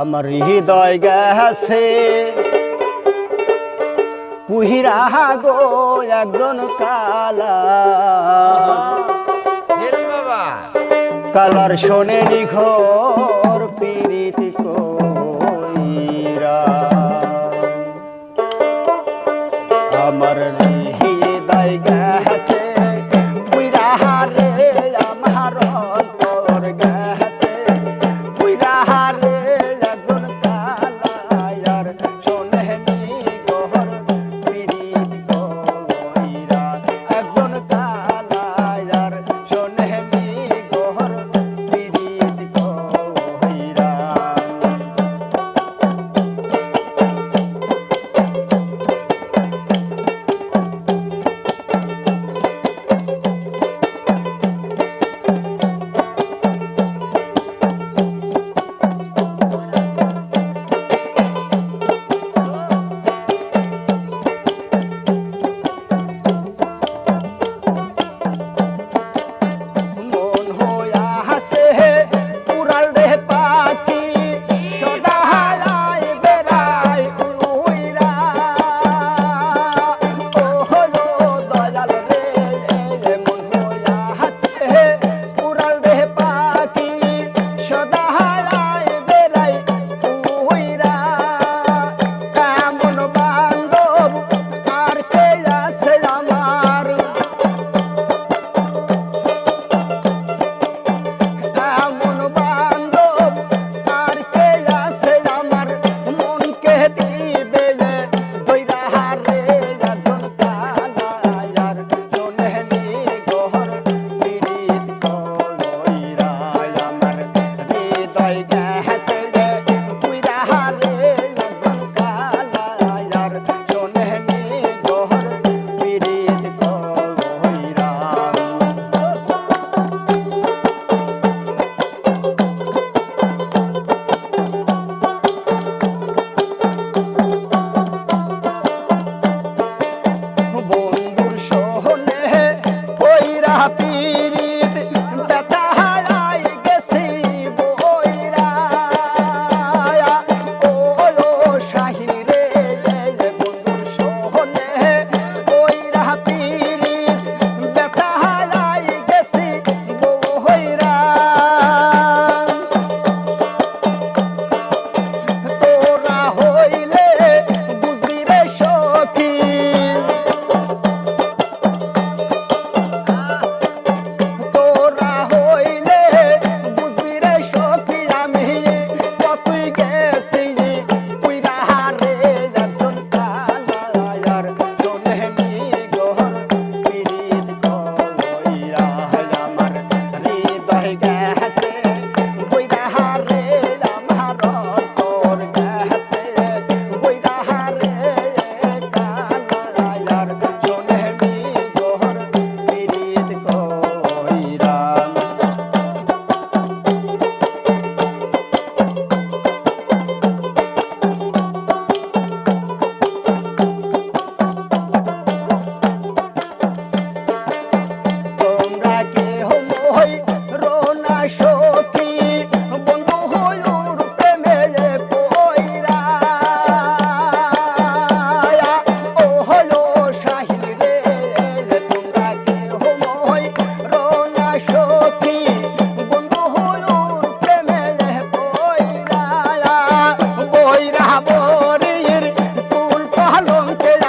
আমার হৃদয় গেছে। কুহিরা গো একজন কালা। কালার শোনে নিঘর পীড়িত কইরা। আমার balón que